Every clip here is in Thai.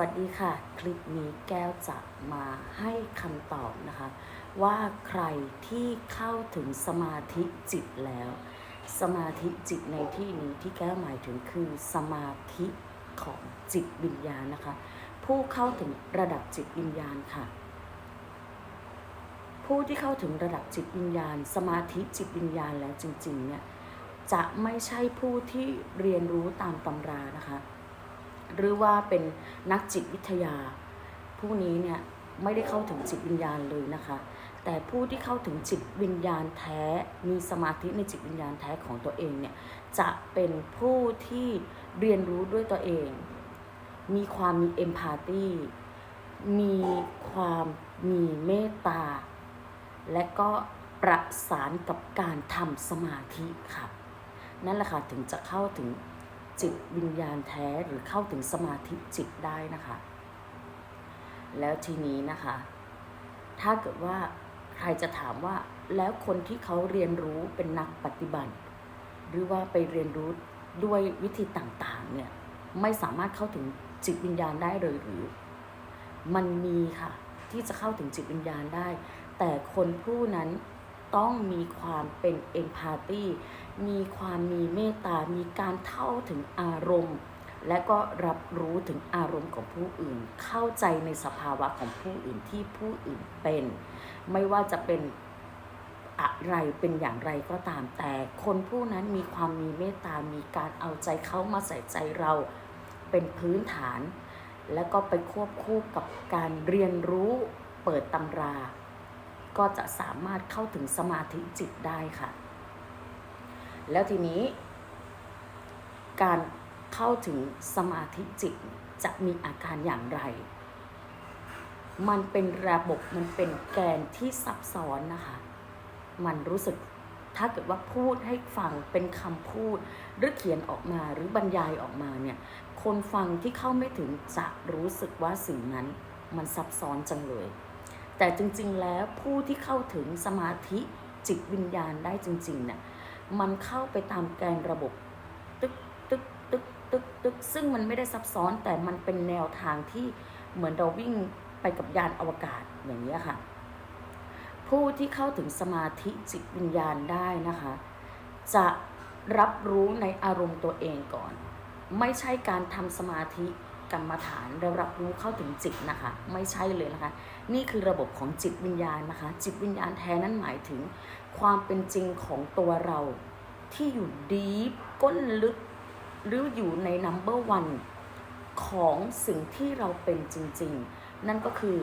วัสดีค่ะ คลิปนี้แก้วจะมาให้คำตอบนะคะ ว่าใครที่เข้าถึงสมาธิจิตแล้ว สมาธิจิตในที่นี้ที่แก้วหมายถึงคือสมาธิของจิตวิญญาณนะคะ ผู้เข้าถึงระดับจิตวิญญาณค่ะ ผู้ที่เข้าถึงระดับจิตวิญญาณ สมาธิจิตวิญญาณแล้วจริงๆเนี่ยจะไม่ใช่ผู้ที่เรียนรู้ตามตำรานะคะ หรือว่าเป็นนักจิตวิทยา ผู้นี้เนี่ยไม่ได้เข้าถึงจิตวิญญาณเลยนะคะ แต่ผู้ที่เข้าถึงจิตวิญญาณแท้มีสมาธิในจิตวิญญาณแท้ของตัวเองเนี่ยจะเป็นผู้ที่เรียนรู้ด้วยตัวเอง มีความมีเอมพาตีมีความมีเมตตา และก็ประสานกับการทำสมาธิค่ะ นั่นแหละค่ะถึงจะเข้าถึง จิตวิญญาณแท้หรือเข้าถึงสมาธิจิตได้นะคะ แล้วทีนี้นะคะ ถ้าเกิดว่าใครจะถามว่าแล้วคนที่เขาเรียนรู้เป็นนักปฏิบัติ หรือว่าไปเรียนรู้ด้วยวิธีต่างๆเนี่ยไม่สามารถเข้าถึงจิตวิญญาณได้เลยหรือ มันมีค่ะที่จะเข้าถึงจิตวิญญาณได้ แต่คนผู้นั้น ต้องมีความเป็นเอมพาตีมีความมีเมตตา มีการเท่าถึงอารมณ์ และก็รับรู้ถึงอารมณ์ของผู้อื่น เข้าใจในสภาวะของผู้อื่นที่ผู้อื่นเป็น ไม่ว่าจะเป็นอะไรเป็นอย่างไรก็ตามแต่ คนผู้นั้นมีความมีเมตตา มีการเอาใจเขามาใส่ใจเราเป็นพื้นฐาน แล้วก็ไปควบคู่กับการเรียนรู้เปิดตำรา ก็จะสามารถเข้าถึงสมาธิจิตได้ค่ะ แล้วทีนี้ การเข้าถึงสมาธิจิตจะมีอาการอย่างไร มันเป็นระบบมันเป็นแกนที่ซับซ้อนนะคะ มันรู้สึกถ้าเกิดว่าพูดให้ฟังเป็นคำพูด หรือเขียนออกมาหรือบรรยายออกมาเนี่ย คนฟังที่เข้าไม่ถึงจะรู้สึกว่าสิ่งนั้นมันซับซ้อนจังเลย แต่จริงๆแล้วผู้ที่เข้าถึงสมาธิจิตวิญญาณได้จริงๆเนี่ยมันเข้าไปตามแกนระบบตึกตึกตึกตึกตึกซึ่งมันไม่ได้ซับซ้อนแต่มันเป็นแนวทางที่เหมือนเราวิ่งไปกับยานอวกาศอย่างนี้ค่ะ ผู้ที่เข้าถึงสมาธิจิตวิญญาณได้นะคะ จะรับรู้ในอารมณ์ตัวเองก่อน ไม่ใช่การทำสมาธิ กรรมฐานเรารับรู้เข้าถึงจิตนะคะ ไม่ใช่เลยนะคะ นี่คือระบบของจิตวิญญาณนะคะ จิตวิญญาณแท้นั้นหมายถึง ความเป็นจริงของตัวเราที่อยู่ดีก้นลึก หรืออยู่ในนัมเบอร์วันของสิ่งที่เราเป็นจริง ๆ นั่นก็คือ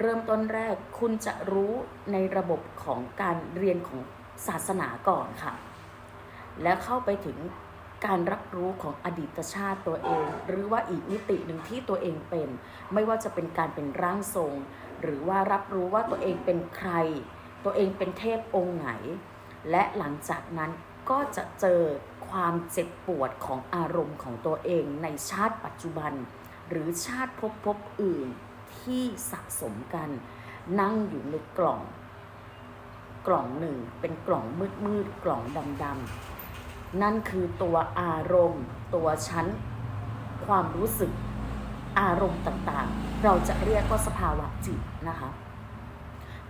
เริ่มต้นแรกคุณจะรู้ในระบบของการเรียนของศาสนาก่อนค่ะ แล้วเข้าไปถึง การรับรู้ของอดีตชาติตัวเอง หรือว่าอีกมิติหนึ่งที่ตัวเองเป็น ไม่ว่าจะเป็นการเป็นร่างทรง หรือว่ารับรู้ว่าตัวเองเป็นใคร ตัวเองเป็นเทพองค์ไหน และหลังจากนั้นก็จะเจอความเจ็บปวดของอารมณ์ของตัวเองในชาติปัจจุบัน หรือชาติพภพบอื่นที่สะสมกัน นั่งอยู่ในกล่อง กล่องหนึ่งเป็นกล่องมืดมืดๆกล่องดำดำ นั่นคือตัวอารมณ์ ตัวชั้น ความรู้สึก อารมณ์ต่างๆ เราจะเรียกว่าสภาวะจิตนะคะ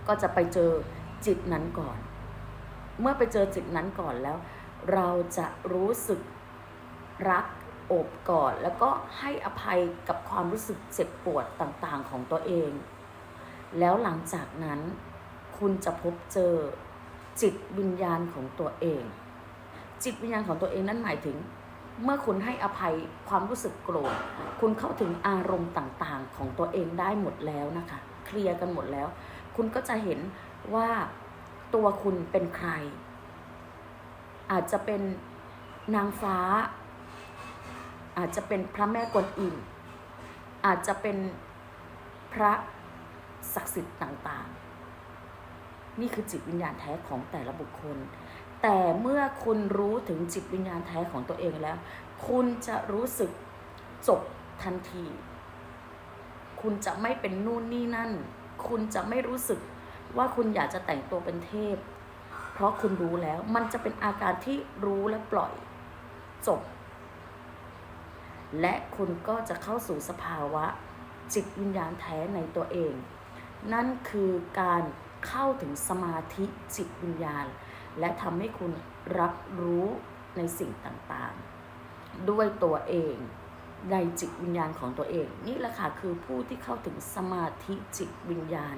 ก็จะไปเจอจิตนั้นก่อน เมื่อไปเจอจิตนั้นก่อนแล้ว เราจะรู้สึกรักโอบกอดแล้วก็ให้อภัยกับความรู้สึกเจ็บปวดต่างๆของตัวเอง แล้วหลังจากนั้นคุณจะพบเจอจิตวิญญาณของตัวเอง จิตวิญญาณของตัวเองนั่นหมายถึง เมื่อคุณให้อภัยความรู้สึกโกรธ คุณเข้าถึงอารมณ์ต่างๆ ของตัวเองได้หมดแล้วนะคะ เคลียร์กันหมดแล้ว คุณก็จะเห็นว่าตัวคุณเป็นใคร อาจจะเป็นนางฟ้า อาจจะเป็นพระแม่กวนอิมอาจจะเป็นพระศักดิ์สิทธิ์ต่างๆ นี่คือจิตวิญญาณแท้ของแต่ละบุคคล แต่เมื่อคุณรู้ถึงจิตวิญญาณแท้ของตัวเองแล้ว คุณจะรู้สึกจบทันที คุณจะไม่เป็นนู่นนี่นั่น คุณจะไม่รู้สึกว่าคุณอยากจะแต่งตัวเป็นเทพ เพราะคุณรู้แล้ว มันจะเป็นอาการที่รู้และปล่อย จบ และคุณก็จะเข้าสู่สภาวะ จิตวิญญาณแท้ในตัวเอง นั่นคือการเข้าถึงสมาธิจิตวิญญาณ และทำให้คุณรับรู้ในสิ่งต่างๆ ด้วยตัวเองในจิตวิญญาณของตัวเอง นี่แหละค่ะคือผู้ที่เข้าถึงสมาธิจิตวิญญาณ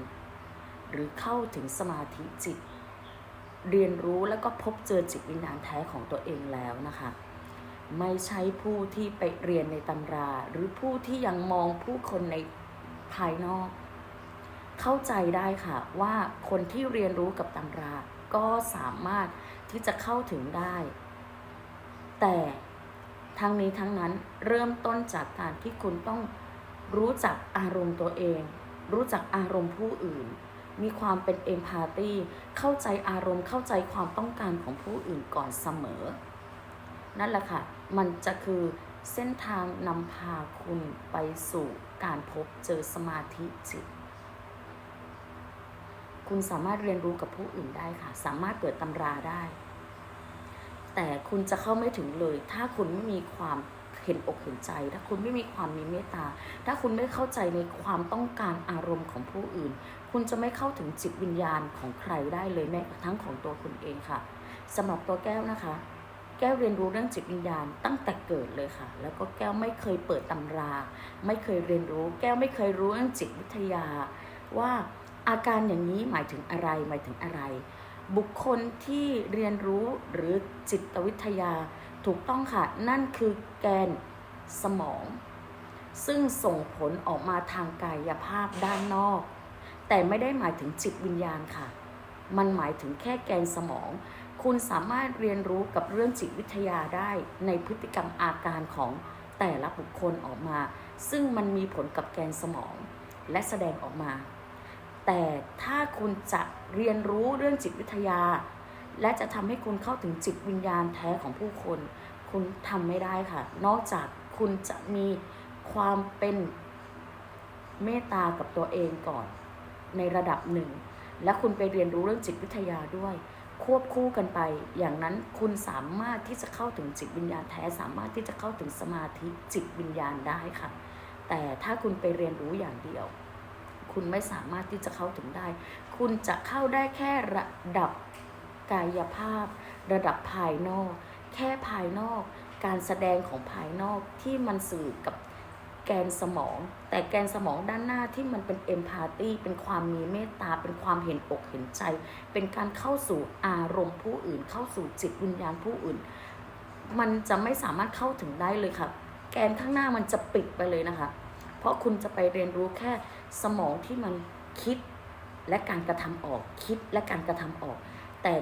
หรือเข้าถึงสมาธิจิต เรียนรู้แล้วก็พบเจอจิตวิญญาณแท้ของตัวเองแล้วนะคะ ไม่ใช่ผู้ที่ไปเรียนในตำรา หรือผู้ที่ยังมองผู้คนในภายนอก เข้าใจได้ค่ะว่าคนที่เรียนรู้กับตำรา ก็สามารถที่จะเข้าถึงได้ แต่ทั้งนี้ทั้งนั้นเริ่มต้นจากการที่คุณต้องรู้จักอารมณ์ตัวเอง รู้จักอารมณ์ผู้อื่น มีความเป็นเอมพาตีเข้าใจอารมณ์เข้าใจความต้องการของผู้อื่นก่อนเสมอ นั่นแหละค่ะ มันจะคือเส้นทางนำพาคุณไปสู่การพบเจอสมาธิจิต คุณสามารถเรียนรู้กับผู้อื่นได้ค่ะ สามารถเปิดตำราได้ แต่คุณจะเข้าไม่ถึงเลย ถ้าคุณไม่มีความเห็นอกเห็นใจ ถ้าคุณไม่มีความมีเมตตา ถ้าคุณไม่เข้าใจในความต้องการอารมณ์ของผู้อื่น คุณจะไม่เข้าถึงจิตวิญญาณของใครได้เลยแม้กระทั่งของตัวคุณเองค่ะสำหรับตัวแก้วนะคะ แก้วเรียนรู้เรื่องจิตวิญญาณตั้งแต่เกิดเลยค่ะ แล้วก็แก้วไม่เคยเปิดตำรา ไม่เคยเรียนรู้ แก้วไม่เคยรู้เรื่องจิตวิทยาว่า อาการอย่างนี้หมายถึงอะไรหมายถึงอะไร บุคคลที่เรียนรู้หรือจิตวิทยาถูกต้องค่ะ นั่นคือแกนสมอง ซึ่งส่งผลออกมาทางกายภาพด้านนอก แต่ไม่ได้หมายถึงจิตวิญญาณค่ะ มันหมายถึงแค่แกนสมอง คุณสามารถเรียนรู้กับเรื่องจิตวิทยาได้ในพฤติกรรมอาการของแต่ละบุคคลออกมา ซึ่งมันมีผลกับแกนสมอง และแสดงออกมา แต่ถ้าคุณจะเรียนรู้เรื่องจิตวิทยา และจะทำให้คุณเข้าถึงจิตวิญญาณแท้ของผู้คน คุณทำไม่ได้ค่ะ นอกจากคุณจะมีความเป็นเมตตากับตัวเองก่อน ในระดับหนึ่ง และคุณไปเรียนรู้เรื่องจิตวิทยาด้วย ควบคู่กันไป อย่างนั้นคุณสามารถที่จะเข้าถึงจิตวิญญาณแท้ สามารถที่จะเข้าถึงสมาธิจิตวิญญาณได้ค่ะ แต่ถ้าคุณไปเรียนรู้อย่างเดียว คุณไม่สามารถที่จะเข้าถึงได้ คุณจะเข้าได้แค่ระดับกายภาพ ระดับภายนอก แค่ภายนอก การแสดงของภายนอกที่มันสื่อกับแกนสมอง แต่แกนสมองด้านหน้าที่มันเป็นเอมพาตีเป็นความมีเมตตา เป็นความเห็นอกเห็นใจ เป็นการเข้าสู่อารมณ์ผู้อื่น เข้าสู่จิตวิญญาณผู้อื่น มันจะไม่สามารถเข้าถึงได้เลยค่ะ แกนข้างหน้ามันจะปิดไปเลยนะคะ ราะคุณจะไปเรียนรู้แค่สมองที่มันคิดและการกระทำออกคิดและการกระทำออก แต่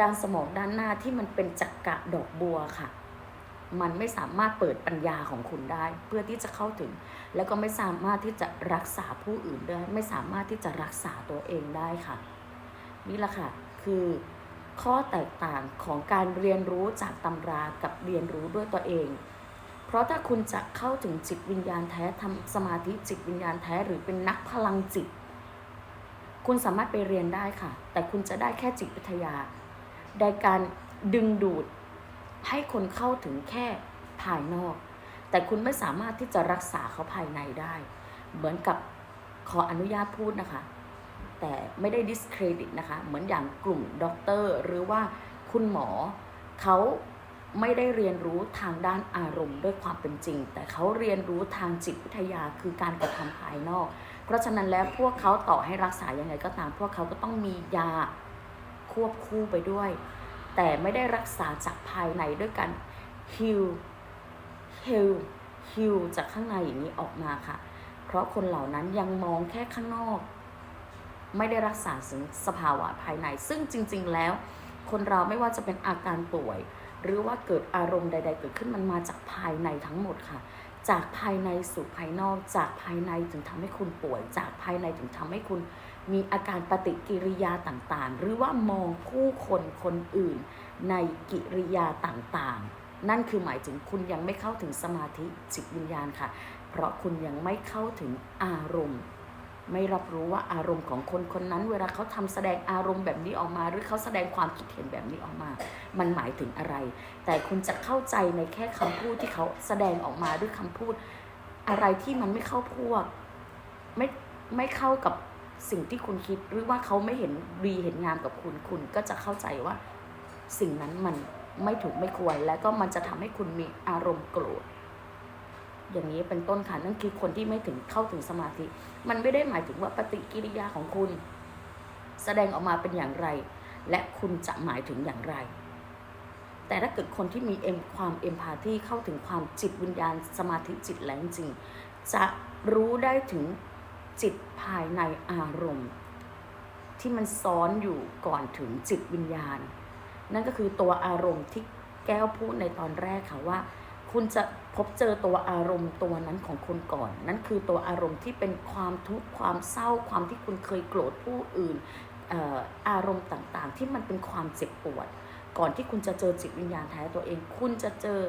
ด้านสมองด้านหน้าที่มันเป็นจักกะดอกบัวค่ะ มันไม่สามารถเปิดปัญญาของคุณได้ เพื่อที่จะเข้าถึง แล้วก็ไม่สามารถที่จะรักษาผู้อื่นได้ ไม่สามารถที่จะรักษาตัวเองได้ค่ะ นี่แหละค่ะคือข้อแตกต่างของการเรียนรู้จากตำรากับเรียนรู้ด้วยตัวเอง เพราะถ้าคุณจะเข้าถึงจิตวิญญาณแท้ทำสมาธิจิตวิญญาณแท้หรือเป็นนักพลังจิต คุณสามารถไปเรียนได้ค่ะ แต่คุณจะได้แค่จิตวิทยาในการดึงดูดให้คนเข้าถึงแค่ภายนอก แต่คุณไม่สามารถที่จะรักษาเขาภายในได้ เหมือนกับขออนุญาตพูดนะคะ แต่ไม่ได้ discredit นะคะ เหมือนอย่างกลุ่มด็อกเตอร์หรือว่าคุณหมอเขา ไม่ได้เรียนรู้ทางด้านอารมณ์ด้วยความเป็นจริง แต่เขาเรียนรู้ทางจิตวิทยาคือการกระทำภายนอก เพราะฉะนั้นแล้วพวกเขาต่อให้รักษายังไงก็ตาม พวกเขาก็ต้องมียาควบคู่ไปด้วย แต่ไม่ได้รักษาจากภายในด้วยกันฮิลฮิลฮิลจากข้างในอย่างนี้ออกมาค่ะ เพราะคนเหล่านั้นยังมองแค่ข้างนอก ไม่ได้รักษาถึงสภาวะภายใน ซึ่งจริง ๆ แล้ว คนเราไม่ว่าจะเป็นอาการป่วย หรือว่าเกิดอารมณ์ใด ๆ เกิดขึ้นมันมาจากภายในทั้งหมดค่ะ จากภายในสู่ภายนอก จากภายในถึงทำให้คุณป่วย จากภายในถึงทำให้คุณมีอาการปฏิกิริยาต่างๆ หรือว่ามองผู้คนคนอื่น ในกิริยาต่างๆ นั่นคือหมายถึงคุณยังไม่เข้าถึงสมาธิจิตวิญญาณค่ะ เพราะคุณยังไม่เข้าถึงอารมณ์ ไม่รับรู้ว่าอารมณ์ของคนคนนั้น เวลาเขาทำแสดงอารมณ์แบบนี้ออกมา หรือเขาแสดงความคิดเห็นแบบนี้ออกมา มันหมายถึงอะไร แต่คุณจะเข้าใจในแค่คำพูดที่เขาแสดงออกมาด้วยคำพูด อะไรที่มันไม่เข้าพวก ไม่ไม่เข้ากับสิ่งที่คุณคิด หรือว่าเขาไม่เห็นดีเห็นงามกับคุณ คุณก็จะเข้าใจว่า สิ่งนั้นมันไม่ถูกไม่ควร และก็มันจะทำให้คุณมีอารมณ์โกรธ อย่างนี้เป็นต้นค่ะนั่นคือคนที่ไม่ถึงเข้าถึงสมาธิ มันไม่ได้หมายถึงว่าปฏิกิริยาของคุณ แสดงออกมาเป็นอย่างไร และคุณจะหมายถึงอย่างไร แต่ถ้าเกิดคนที่มีเอ็มความเอ็มพาธีเข้าถึงความจิตวิญญาณสมาธิจิตแรงจริง จะรู้ได้ถึงจิตภายในอารมณ์ ที่มันซ้อนอยู่ก่อนถึงจิตวิญญาณ นั่นก็คือตัวอารมณ์ที่แก้วพูดในตอนแรกค่ะว่า คุณจะพบเจอตัวอารมณ์ตัวนั้นของคุณก่อน นั่นคือตัวอารมณ์ที่เป็นความทุกข์ความเศร้าความที่คุณเคยโกรธผู้อื่นออารมณ์ต่างๆ ที่มันเป็นความเจ็บปวด ก่อนที่คุณจะเจอจิตวิญญาณแท้ตัวเอง คุณจะเจอ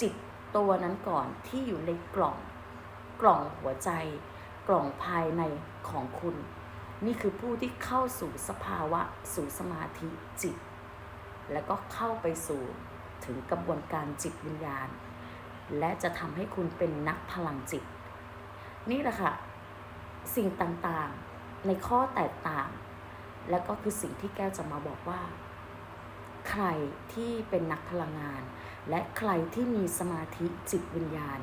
จิตตัวนั้นก่อนที่อยู่ในกล่องกล่องหัวใจ กล่องภายในของคุณ นี่คือผู้ที่เข้าสู่สภาวะสู่สมาธิจิต แล้วก็เข้าไปสู่ถึงกระบวนการจิตวิญญาณ และจะทำให้คุณเป็นนักพลังจิต นี่แหละค่ะ สิ่งต่างๆในข้อแตกต่าง และก็คือสิ่งที่แก้วจะมาบอกว่า ใครที่เป็นนักพลังงาน และใครที่มีสมาธิจิตวิญญาณ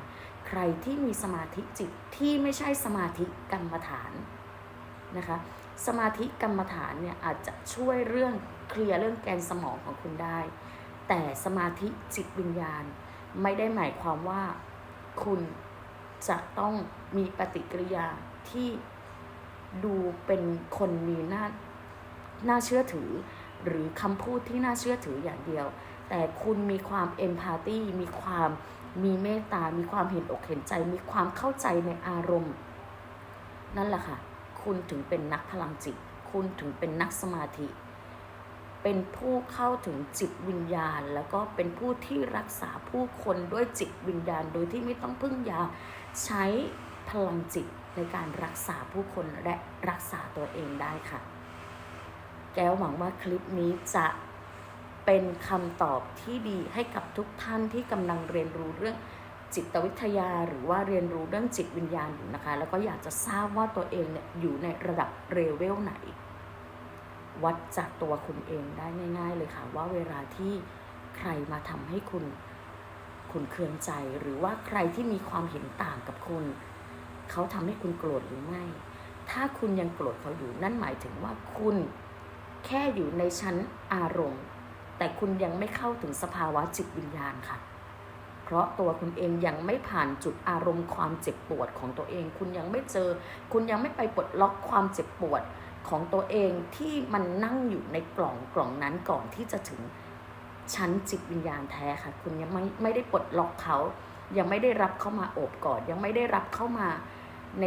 ใครที่มีสมาธิจิตที่ไม่ใช่สมาธิกรรมฐานนะคะสมาธิกรรมฐานเนี่ยอาจจะช่วยเรื่องเคลียร์เรื่องแกนสมองของคุณได้ แต่สมาธิจิตวิญญาณ ไม่ได้หมายความว่าคุณจะต้องมีปฏิกิริยาที่ดูเป็นคนมีหน้าน่าเชื่อถือ หรือคำพูดที่น่าเชื่อถืออย่างเดียว แต่คุณมีความเอมพาตีมีความมีเมตตา มีความเห็นอกเห็นใจ มีความเข้าใจในอารมณ์ นั่นแหละค่ะ คุณถึงเป็นนักพลังจิต คุณถึงเป็นนักสมาธิ เป็นผู้เข้าถึงจิตวิญญาณ แล้วก็เป็นผู้ที่รักษาผู้คนด้วยจิตวิญญาณ โดยที่ไม่ต้องพึ่งยา ใช้พลังจิตในการรักษาผู้คนและรักษาตัวเองได้ค่ะ แก้วหวังว่าคลิปนี้จะเป็นคำตอบที่ดีให้กับทุกท่านที่กำลังเรียนรู้เรื่องจิตวิทยาหรือว่าเรียนรู้เรื่องจิตวิญญาณอยู่นะคะ แล้วก็อยากจะทราบว่าตัวเองเนี่ยอยู่ในระดับเรเวลไหน วัดจากตัวคุณเองได้ง่าย ๆ เลยค่ะ ว่าเวลาที่ใครมาทำให้คุณคุณเคืองใจ หรือว่าใครที่มีความเห็นต่างกับคุณ เขาทำให้คุณโกรธหรือไม่ ถ้าคุณยังโกรธเขาอยู่นั่นหมายถึงว่าคุณแค่อยู่ในชั้นอารมณ์ แต่คุณยังไม่เข้าถึงสภาวะจิตวิญญาณค่ะ เพราะตัวคุณเองยังไม่ผ่านจุดอารมณ์ความเจ็บปวดของตัวเอง คุณยังไม่เจอ คุณยังไม่ไปปลดล็อกความเจ็บปวด ของตัวเองที่มันนั่งอยู่ในกล่องกล่องนั้นก่อนที่จะถึงชั้นจิตวิญญาณแท้ค่ะ คุณยังไม่ไม่ได้ปลดล็อกเขา ยังไม่ได้รับเข้ามาโอบกอด ยังไม่ได้รับเข้ามาใน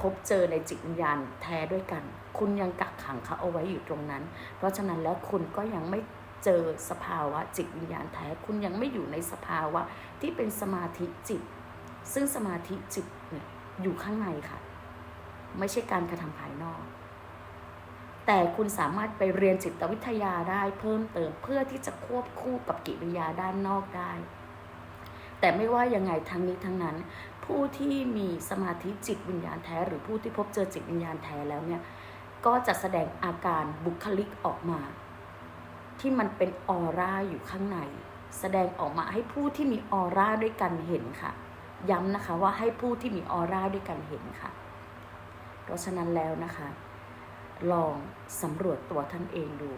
พบเจอในจิตวิญญาณแท้ด้วยกัน คุณยังกักขังเขาเอาไว้อยู่ตรงนั้น เพราะฉะนั้นแล้วคุณก็ยังไม่เจอสภาวะจิตวิญญาณแท้ คุณยังไม่อยู่ในสภาวะที่เป็นสมาธิจิต ซึ่งสมาธิจิตเนี่ยอยู่ข้างในค่ะ ไม่ใช่การกระทำภายนอก แต่คุณสามารถไปเรียนจิตวิทยาได้เพิ่มเติมเพื่อที่จะควบคู่กับกิริยาด้านนอกได้ แต่ไม่ว่ายังไงทั้งนี้ทั้งนั้น ผู้ที่มีสมาธิจิตวิญญาณแท้ หรือผู้ที่พบเจอจิตวิญญาณแท้แล้วเนี่ยก็จะแสดงอาการบุคลิกออกมา ที่มันเป็นออร่าอยู่ข้างใน แสดงออกมาให้ผู้ที่มีออร่าด้วยกันเห็นค่ะ ย้ำนะคะว่าให้ผู้ที่มีออร่าด้วยกันเห็นค่ะ เพราะฉะนั้นแล้วนะคะ ลองสำรวจตัวท่านเองดู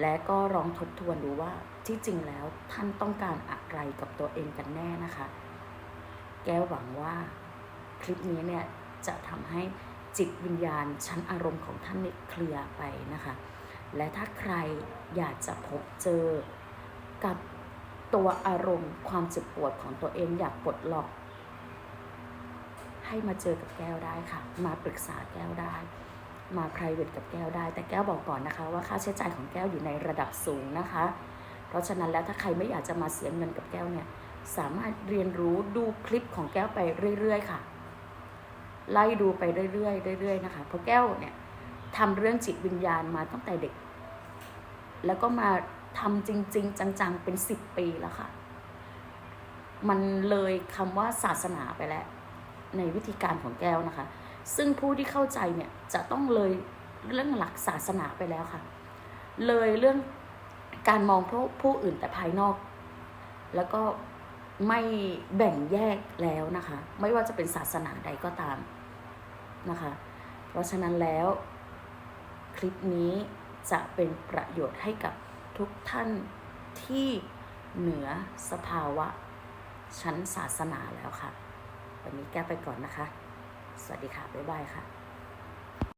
และก็ลองทบทวนดูว่าที่จริงแล้วท่านต้องการอะไรกับตัวเองกันแน่นะคะ แก้วหวังว่าคลิปนี้เนี่ยจะทำให้จิตวิญญาณชั้นอารมณ์ของท่านเนี่ยเคลียร์ไปนะคะ และถ้าใครอยากจะพบเจอกับตัวอารมณ์ความเจ็บปวดของตัวเองอยากปลดล็อก ให้มาเจอกับแก้วได้ค่ะ มาปรึกษาแก้วได้ มา private กับแก้วได้ แต่แก้วบอกก่อนนะคะว่าค่าใช้จ่ายของแก้วอยู่ในระดับสูงนะคะ เพราะฉะนั้นแล้วถ้าใครไม่อยากจะมาเสียเงินกับแก้วเนี่ยสามารถเรียนรู้ดูคลิปของแก้วไปเรื่อย ๆ ค่ะ ไล่ดูไปเรื่อยๆเรื่อยๆนะคะเพราะแก้วเนี่ยทำเรื่องจิตวิญญาณมาตั้งแต่เด็ก แล้วก็มาทำจริง ๆ จัง ๆ เป็นสิบปีแล้วค่ะ มันเลยคำว่าศาสนาไปแล้ว ในวิธีการของแก้วนะคะ ซึ่งผู้ที่เข้าใจเนี่ยจะต้องเลยเรื่องหลักศาสนาไปแล้วค่ะ เลยเรื่องการมองผู้ผู้อื่นแต่ภายนอก แล้วก็ไม่แบ่งแยกแล้วนะคะ ไม่ว่าจะเป็นศาสนาใดก็ตามนะคะ เพราะฉะนั้นแล้วคลิปนี้จะเป็นประโยชน์ให้กับทุกท่านที่เหนือสภาวะชั้นศาสนาแล้วค่ะ วันนี้แก้ไปก่อนนะคะ สวัสดีค่ะ บ๊ายบายค่ะ